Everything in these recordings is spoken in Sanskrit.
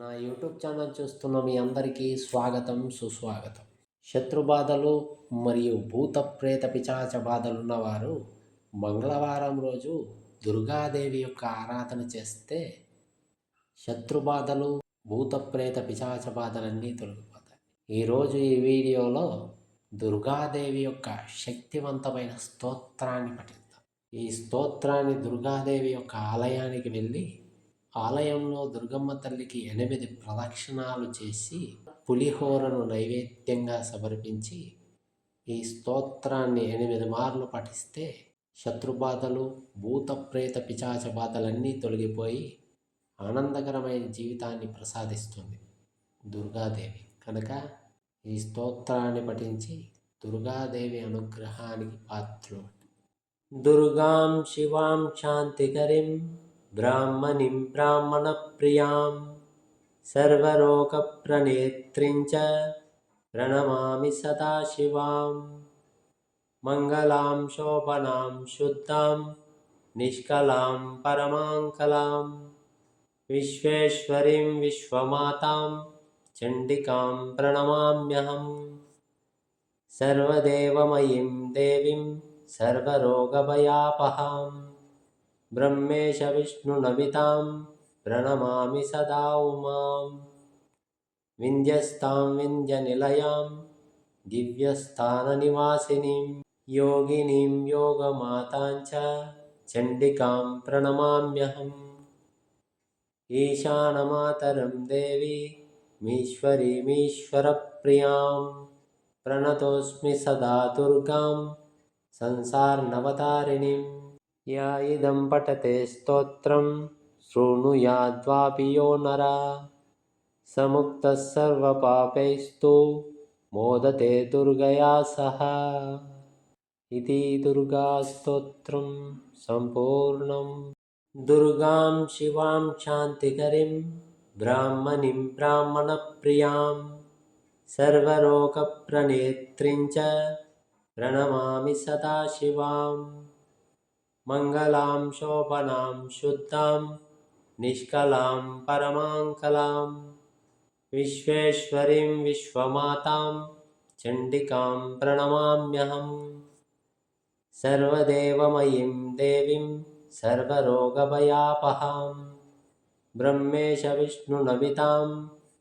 నా యూట్యూబ్ ఛానల్ చూస్తున్న మీ అందరికీ స్వాగతం సుస్వాగతం. శత్రుబాధలు మరియు భూత ప్రేత పిచాచ బాధలు ఉన్నవారు మంగళవారం రోజు దుర్గాదేవి యొక్క ఆరాధన చేస్తే శత్రుబాధలు భూత ప్రేత పిచాచ బాధలన్నీ తొలగిపోతాయి. ఈరోజు ఈ వీడియోలో దుర్గాదేవి యొక్క శక్తివంతమైన స్తోత్రాన్ని పఠిద్దాం. ఈ స్తోత్రాన్ని దుర్గాదేవి యొక్క ఆలయానికి వెళ్ళి ఆలయంలో దుర్గమ్మ తల్లికి ఎనిమిది ప్రదక్షిణాలు చేసి పులిహోరను నైవేద్యంగా సమర్పించి ఈ స్తోత్రాన్ని ఎనిమిది మార్లు పఠిస్తే శత్రుబాధలు భూత ప్రేత పిచాచ బాధలన్నీ తొలగిపోయి ఆనందకరమైన జీవితాన్ని ప్రసాదిస్తుంది దుర్గాదేవి. కనుక ఈ స్తోత్రాన్ని పఠించి దుర్గాదేవి అనుగ్రహానికి పాత్రులు దుర్గాం శివాం శాంతికరిం. ब्राह्मणीं ब्राह्मणप्रियां सर्वरोगप्रणेत्रीं च प्रणमामि सदाशिवां मङ्गलां शोभनां शुद्धां निष्कलां परमाङ्कलां विश्वेश्वरीं विश्वमातां चण्डिकां प्रणमाम्यहम्। सर्वदेवमयीं देवीं सर्वरोगभयापहाम्। ब्रह्मेश ब्रह्मेशविष्णुनमितां प्रणमामि सदा उमां विन्ध्यस्तां विन्द्यनिलयां दिव्यस्थाननिवासिनीं योगिनीं योगमाताञ्च चण्डिकां प्रणमाम्यहम्। ईशानमातरं देवीमीश्वरीमीश्वरप्रियां प्रणतोऽस्मि सदा दुर्गां संसारनवतारिणीम्। యా ఇదం పఠతే స్తోత్రం. శృణుయాద్వాపి యో నర. సముక్త సర్వపాపైస్తు మోదతే దుర్గయా సహ. ఇది దుర్గాస్తోత్రం సంపూర్ణం. దుర్గాం శివాం శాంతికరిం బ్రాహ్మణిం బ్రాహ్మణప్రియాం. సర్వరోగప్రణేత్రిం చ ప్రణమామి సదాశివాం मङ्गलां शोभनां शुद्धां निष्कलां परमाङ्कलां विश्वेश्वरीं विश्वमातां चण्डिकां प्रणमाम्यहं सर्वदेवमयीं देवीं सर्वरोगभयापहां ब्रह्मेशविष्णुनमितां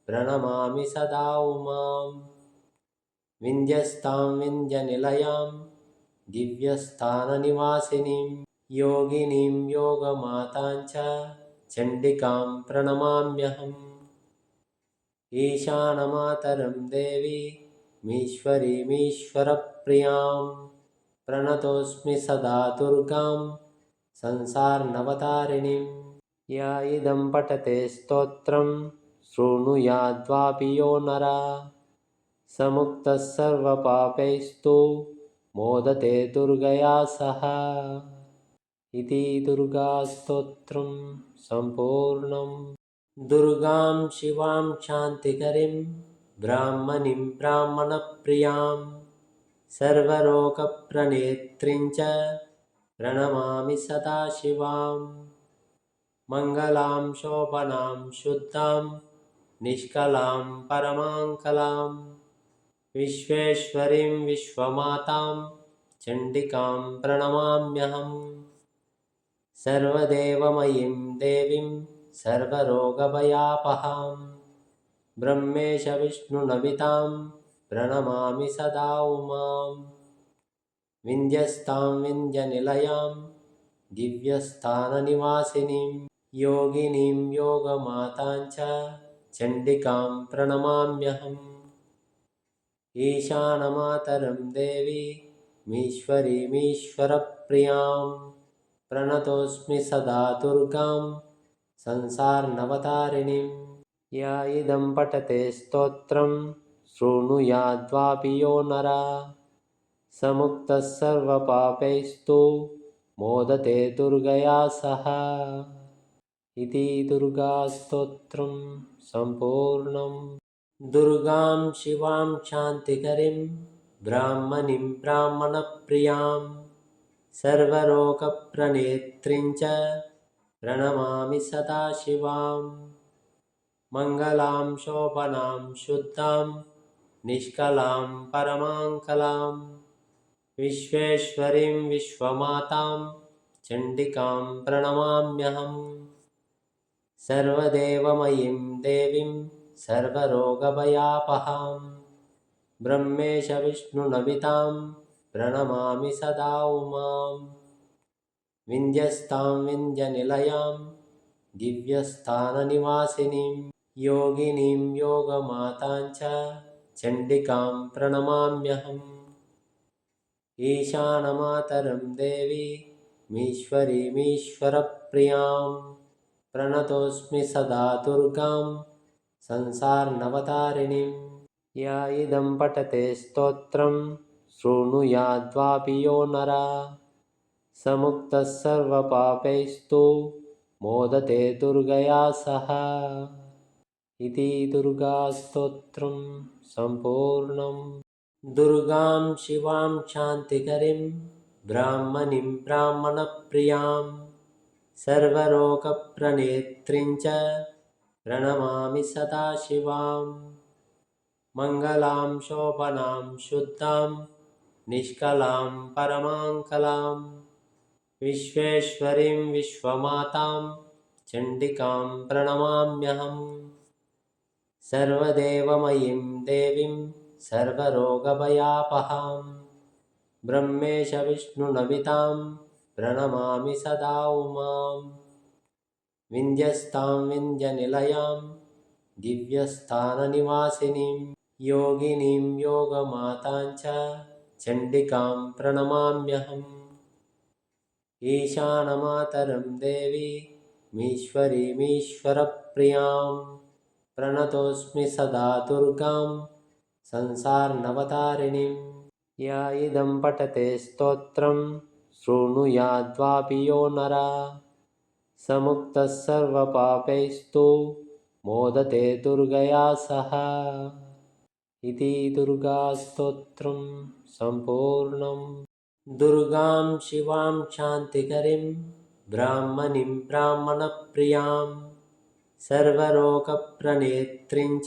प्रणमामि सदा उमां। विन्ध्यस्तां विन्ध्यनिलयां दिव्यस्थाननिवासिनीं योगिनीं योगमाताञ्च चण्डिकां प्रणमाम्यहम् ईशानमातरं देवी मीश्वरीमीश्वरप्रियां प्रणतोऽस्मि सदा दुर्गां संसारनवतारिणीं या इदं पठते स्तोत्रं शृणुयाद्वापि यो नरा समुक्तः सर्वपापैस्तु मोदते दुर्गया सह इति दुर्गास्तोत्रं सम्पूर्णं। दुर्गां शिवां शान्तिकरीं ब्राह्मणीं ब्राह्मणप्रियां। सर्वरोगप्रणेत्रीं च प्रणमामि सदाशिवां मङ्गलां शोभनां शुद्धां निष्कलां परमाङ्कलां। विश्वेश्वरीं विश्वमातां चण्डिकां प्रणमाम्यहं सर्वदेवमयीं देवीं सर्वरोगभयापहां। ब्रह्मेशविष्णुनमितां प्रणमामि सदा उमां। विन्ध्यस्तां विन्ध्यनिलयां दिव्यस्थाननिवासिनीं योगिनीं योगमाताञ्च चण्डिकां प्रणमाम्यहम्। ईशानमातरं देवी मीश्वरीमीश्वरप्रियां प्रणतोऽस्मि सदा दुर्गां संसारनवतारिणीं या इदं पठते स्तोत्रं शृणुयाद्वापि यो नरा समुक्तः सर्वपापैस्तु मोदते दुर्गया सह इति दुर्गास्तोत्रं सम्पूर्णम् दुर्गां शिवां शान्तिकरीं ब्राह्मणीं ब्राह्मणप्रियां सर्वरोगप्रणेत्रीं च प्रणमामि सदाशिवां मङ्गलां शोभनां शुद्धां निष्कलां परमां कलां विश्वेश्वरीं विश्वमातां चण्डिकां प्रणमाम्यहम् सर्वदेवमयीं देवीं सर्वरोगभयापहां। ब्रह्मेशविष्णुनमितां ప్రణమామి సదా ఉమాం. వింధ్యస్థాం వింధ్యనిలయాం దివ్యస్థాననివాసినిం యోగినీం యోగమాతాంచ చండికాం ప్రణమామ్యహం. ఈశానమాతరం దేవి మీశ్వరీమీశ్వరప్రియాం. ప్రణతోస్మి సదా దుర్గాం సంసార్నవతారిణిం. యా ఇదం పఠతే స్తోత్రం. शृणुयाद्वापि यो नरा। समुक्तः सर्वपापैस्तु मोदते दुर्गया सह। इति दुर्गास्तोत्रं सम्पूर्णम् दुर्गां शिवां शान्तिकरीं ब्राह्मणीं ब्राह्मणप्रियां। सर्वरोगप्रणेत्रीं च प्रणमामि सदा शिवां। मङ्गलां शोभनां शुद्धां निष्कलां परमां कलां विश्वेश्वरीं विश्वमातां चण्डिकां प्रणमाम्यहम्। सर्वदेवमयीं देवीं सर्वरोगभयापहां ब्रह्मेशविष्णुनमितां प्रणमामि सदा उमां। विन्ध्यस्तां विन्ध्यनिलयां दिव्यस्थाननिवासिनीं योगिनीं योगमातां च चण्डिकां प्रणमाम्यहम् ईशानमातरं देवीमीश्वरीमीश्वरप्रियां प्रणतोऽस्मि सदा दुर्गां संसारनवतारिणीं या इदं पठते स्तोत्रं शृणुयाद्वापि यो नरा समुक्तः सर्वपापैस्तु मोदते दुर्गया सह इति दुर्गास्तोत्रं सम्पूर्णम् दुर्गां शिवां शान्तिकरीं ब्राह्मणीं ब्राह्मणप्रियां। सर्वरोगप्रणेत्रीं च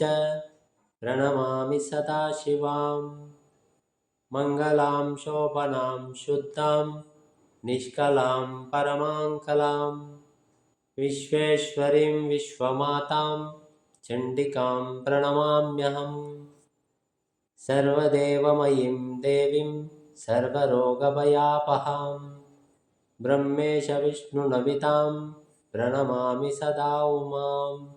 प्रणमामि सदा शिवां। मङ्गलां शोभनां शुद्धां निष्कलां परमां कलां। विश्वेश्वरीं विश्वमातां चण्डिकां प्रणमाम्यहम् सर्वदेवमयीं देवीं सर्वरोगभयापहां। ब्रह्मेशविष्णुनमितां प्रणमामि सदा उमां।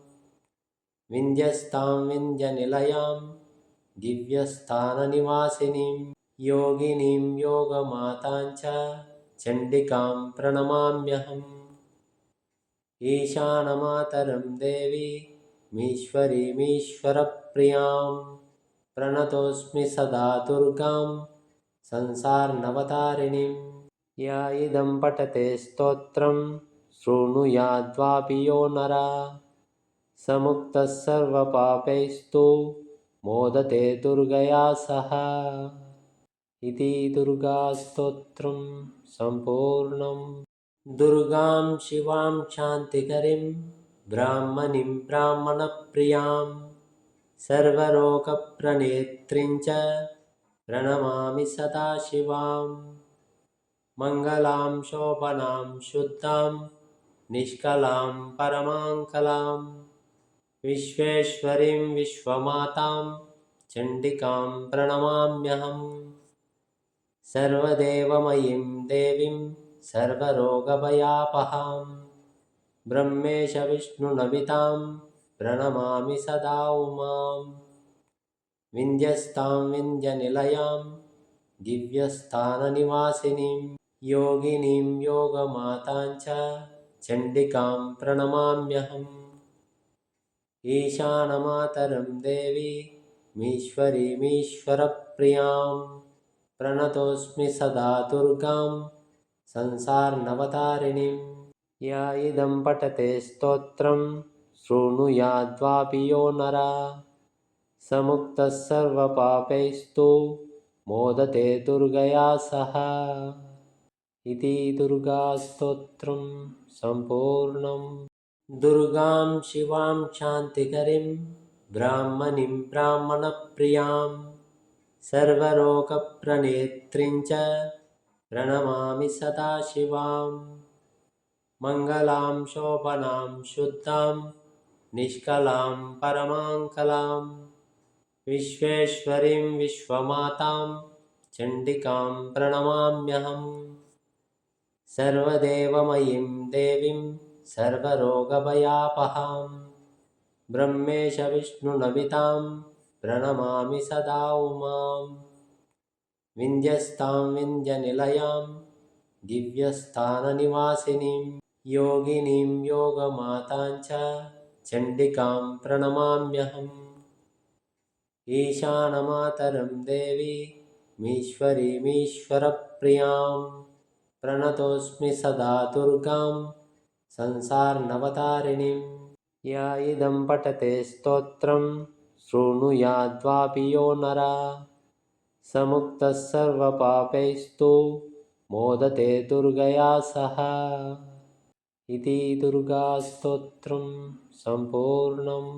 विन्ध्यस्तां विन्ध्यनिलयां दिव्यस्थाननिवासिनीं योगिनीं योगमातां च चण्डिकां प्रणमाम्यहम्। ईशानमातरं देवीमीश्वरीमीश्वरप्रियां प्रणतोऽस्मि सदा दुर्गां संसारनवतारिणीं या इदं पठते स्तोत्रं शृणुयाद्वापि यो नरा समुक्तः सर्वपापैस्तु मोदते दुर्गया सह इति दुर्गास्तोत्रं सम्पूर्णम् दुर्गां शिवां शान्तिकरीं ब्राह्मणीं ब्राह्मणप्रियां सर्वरोगप्रणेत्रीं च प्रणमामि सदा शिवां। मङ्गलां शोभनां शुद्धां निष्कलां परमां कलां विश्वेश्वरीं विश्वमातां चण्डिकां प्रणमाम्यहम् सर्वदेवमयीं देवीं सर्वरोगभयापहां। ब्रह्मेशविष्णुनमितां ప్రణమామి సదా ఉమాం. వింధ్యస్థాం వింధ్యనిలయాం దివ్యస్థాననివాసినీం యోగినీం యోగమాతాంచ చండికాం ప్రణమామ్యహం. ఈశానమాతరం దేవి మీశ్వరీమీశ్వరప్రియాం. ప్రణతోస్మి సదా దుర్గాం సంసార్నవతారిణీం. యా ఇదం పఠతే స్తోత్రం. शृणुयाद्वापि यो नरा। समुक्तः सर्वपापैस्तु मोदते दुर्गया सह। इति दुर्गास्तोत्रं सम्पूर्णम् दुर्गां शिवां शान्तिकरीं ब्राह्मणीं ब्राह्मणप्रियां। सर्वरोगप्रणेत्रीं च प्रणमामि सदाशिवां मङ्गलां शोभनां शुद्धां निष्कलां परमाङ्कलां विश्वेश्वरीं विश्वमातां चण्डिकां प्रणमाम्यहम्। सर्वदेवमयीं देवीं सर्वरोगभयापहां ब्रह्मेशविष्णुनमितां प्रणमामि सदा उमां। विन्ध्यस्तां विन्ध्यनिलयां दिव्यस्थाननिवासिनीं योगिनीं योगमातां च చండికాం ప్రణమామ్యహం ఈశానమాతరం దేవి ప్రియాం ప్రణతోస్మి సదా దుర్గాం సంసార్నవతారిణిం యా ఇదం పఠతే స్తోత్రం శృణుయాద్వాపి యో నర సముక్త సర్వపాపైస్తు మోదతే దుర్గయా సహ ఇది దుర్గాస్తోత్రం सम्पूर्णम्